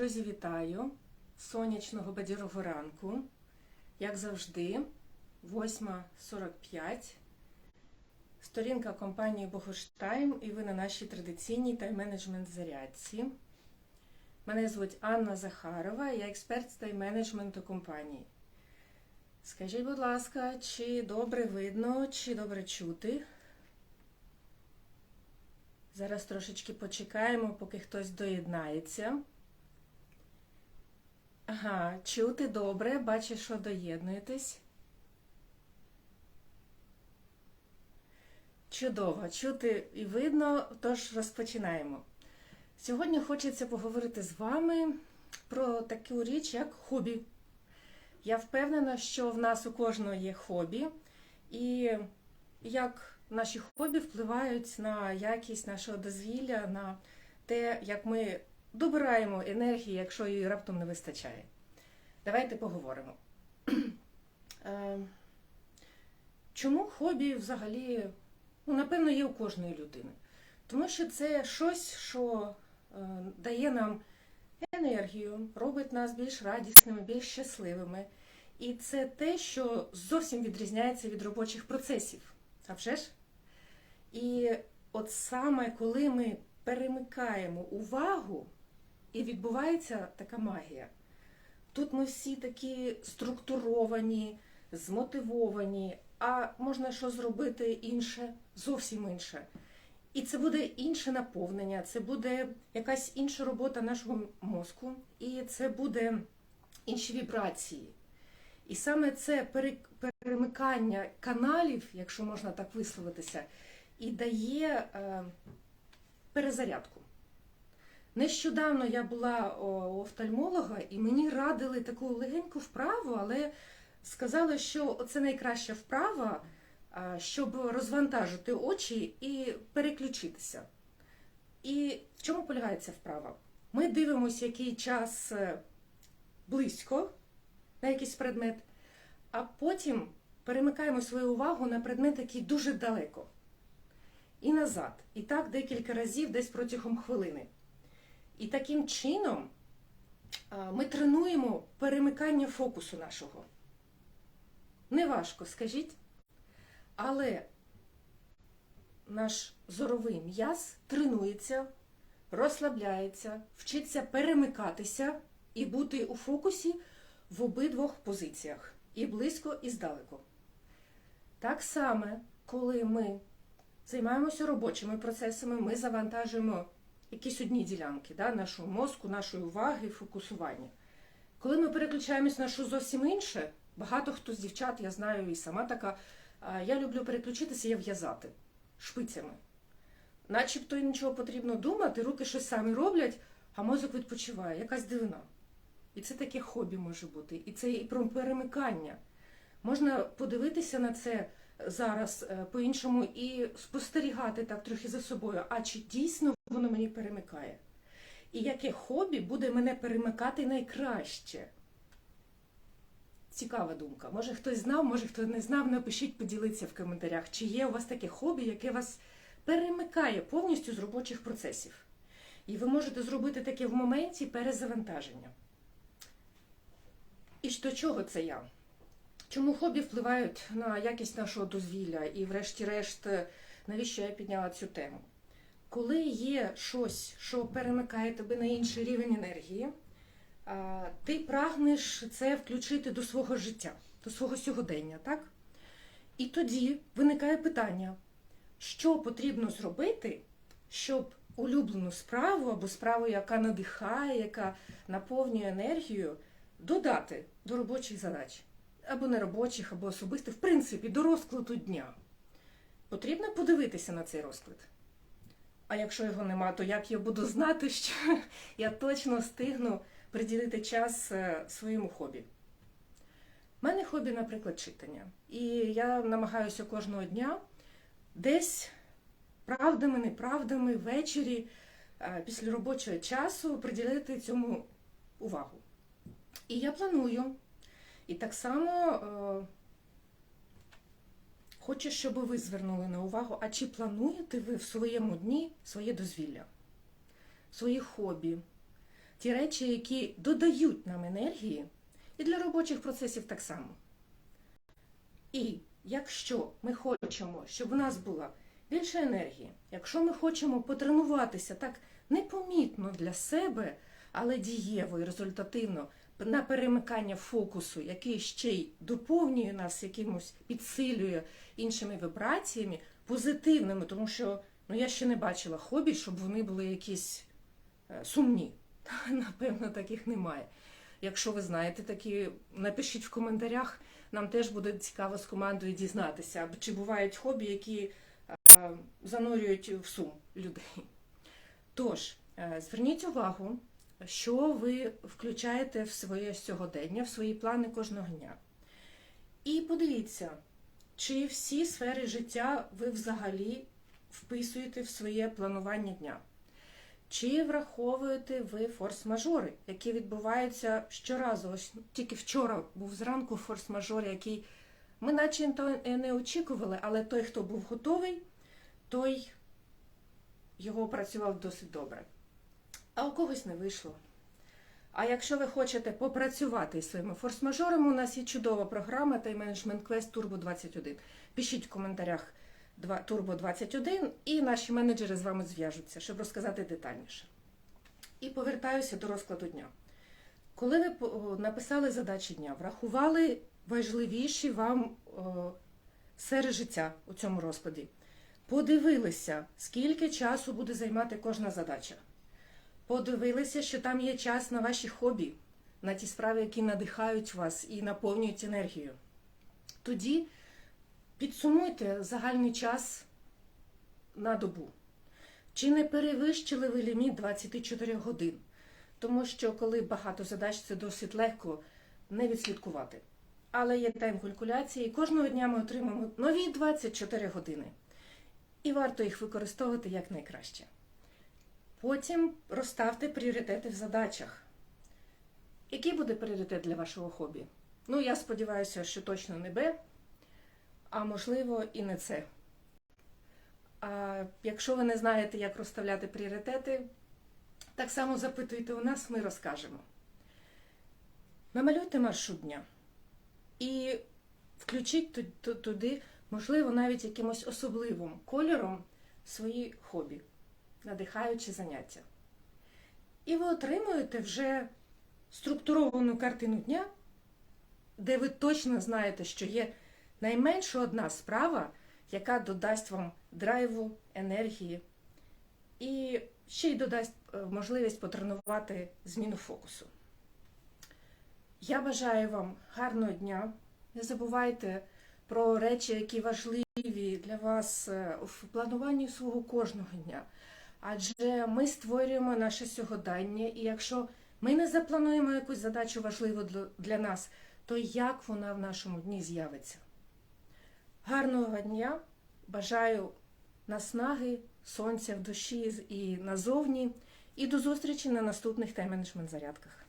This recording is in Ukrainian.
Друзі, вітаю! Сонячного бадьорого ранку. Як завжди, 8.45. Сторінка компанії Богоштайм і ви на нашій традиційній тайм-менеджмент зарядці. Мене звуть Анна Захарова, я експерт з тайм-менеджменту компанії. Скажіть, будь ласка, чи добре видно, чи добре чути? Зараз трошечки почекаємо, поки хтось доєднається. Ага, чути добре, бачу, що доєднуєтесь. Чудово, чути і видно, тож розпочинаємо. Сьогодні хочеться поговорити з вами про таку річ, як хобі. Я впевнена, що в нас у кожного є хобі, і як наші хобі впливають на якість нашого дозвілля, на те, як ми добираємо енергії, якщо її раптом не вистачає. Давайте поговоримо. Е, Чому хобі взагалі, ну, напевно, є у кожної людини? Тому що це щось, що е, дає нам енергію, робить нас більш радісними, більш щасливими. І це те, що зовсім відрізняється від робочих процесів. А вже ж? І от саме коли ми перемикаємо увагу, і відбувається така магія. Тут ми всі такі структуровані, змотивовані, а можна що зробити інше, зовсім інше. І це буде інше наповнення, це буде якась інша робота нашого мозку, і це буде інші вібрації. І саме це перемикання каналів, якщо можна так висловитися, і дає е, перезарядку. Нещодавно я була у офтальмолога, і мені радили таку легеньку вправу, але сказали, що це найкраща вправа, щоб розвантажити очі і переключитися. І в чому полягає ця вправа? Ми дивимося, який час е, близько на якийсь предмет, а потім перемикаємо свою увагу на предмет, який дуже далеко. І назад. І так декілька разів, десь протягом хвилини. І таким чином ми тренуємо перемикання фокусу нашого. Неважко, скажіть. Але наш зоровий м'яз тренується, розслабляється, вчиться перемикатися і бути у фокусі в обидвох позиціях і близько, і здалеку. Так само, коли ми займаємося робочими процесами, ми завантажуємо якісь одні ділянки да, нашого мозку, нашої уваги, фокусування. Коли ми переключаємось на що зовсім інше, багато хто з дівчат, я знаю і сама така, я люблю переключитися і в'язати шпицями. Начебто і нічого потрібно думати, руки щось самі роблять, а мозок відпочиває, якась дивина. І це таке хобі може бути. І це і про перемикання. Можна подивитися на це зараз е, по-іншому і спостерігати так трохи за собою, а чи дійсно воно мені перемикає? І яке хобі буде мене перемикати найкраще? Цікава думка. Може хтось знав, може хто не знав, напишіть, поділіться в коментарях, чи є у вас таке хобі, яке вас перемикає повністю з робочих процесів. І ви можете зробити таке в моменті перезавантаження. І до чого це я? Чому хобі впливають на якість нашого дозвілля і, врешті-решт, навіщо я підняла цю тему? Коли є щось, що перемикає тебе на інший рівень енергії, ти прагнеш це включити до свого життя, до свого сьогодення, так? І тоді виникає питання, що потрібно зробити, щоб улюблену справу або справу, яка надихає, яка наповнює енергію, додати до робочих задач або неробочих, або особистих, в принципі, до розкладу дня. Потрібно подивитися на цей розклад. А якщо його нема, то як я буду знати, що я точно встигну приділити час е, своєму хобі? У мене хобі, наприклад, читання. І я намагаюся кожного дня десь правдами, неправдами ввечері е, після робочого часу приділити цьому увагу. І я планую і так само е, хочу, щоб ви звернули на увагу, а чи плануєте ви в своєму дні своє дозвілля, свої хобі, ті речі, які додають нам енергії, і для робочих процесів так само. І якщо ми хочемо, щоб у нас була більше енергії, якщо ми хочемо потренуватися так непомітно для себе, але дієво і результативно на перемикання фокусу, який ще й доповнює нас якимось, підсилює іншими вібраціями, позитивними, тому що ну, я ще не бачила хобі, щоб вони були якісь е, сумні. Напевно, таких немає. Якщо ви знаєте такі, напишіть в коментарях. Нам теж буде цікаво з командою дізнатися, чи бувають хобі, які е, занурюють в сум людей. Тож, е, зверніть увагу, що ви включаєте в своє сьогодення, в свої плани кожного дня. І подивіться, чи всі сфери життя ви взагалі вписуєте в своє планування дня. Чи враховуєте ви форс-мажори, які відбуваються щоразу? Ось тільки вчора був зранку форс-мажор, який ми наче не очікували, але той, хто був готовий, той його опрацював досить добре. А у когось не вийшло. А якщо ви хочете попрацювати із своїми форс-мажорами, у нас є чудова програма Time Management Quest Turbo 21. Пишіть в коментарях Turbo 21 і наші менеджери з вами зв'яжуться, щоб розказати детальніше. І повертаюся до розкладу дня. Коли ви написали задачі дня, врахували важливіші вам сфери життя у цьому розкладі, подивилися, скільки часу буде займати кожна задача. Подивилися, що там є час на ваші хобі, на ті справи, які надихають вас і наповнюють енергію. Тоді підсумуйте загальний час на добу. Чи не перевищили ви ліміт 24 годин? Тому що, коли багато задач, це досить легко не відслідкувати. Але є тайм-калькуляції, і кожного дня ми отримаємо нові 24 години. І варто їх використовувати якнайкраще. Потім розставте пріоритети в задачах. Який буде пріоритет для вашого хобі? Ну, я сподіваюся, що точно не Б, а можливо і не С. А якщо ви не знаєте, як розставляти пріоритети, так само запитуйте у нас, ми розкажемо. Намалюйте маршрут дня і включіть туди, можливо, навіть якимось особливим кольором свої хобі надихаючі заняття. І ви отримуєте вже структуровану картину дня, де ви точно знаєте, що є найменша одна справа, яка додасть вам драйву, енергії і ще й додасть можливість потренувати зміну фокусу. Я бажаю вам гарного дня. Не забувайте про речі, які важливі для вас в плануванні свого кожного дня. Адже ми створюємо наше сьогодення, і якщо ми не заплануємо якусь задачу важливу для нас, то як вона в нашому дні з'явиться? Гарного дня! Бажаю наснаги, сонця в душі і назовні, і до зустрічі на наступних тайм-менеджмент зарядках.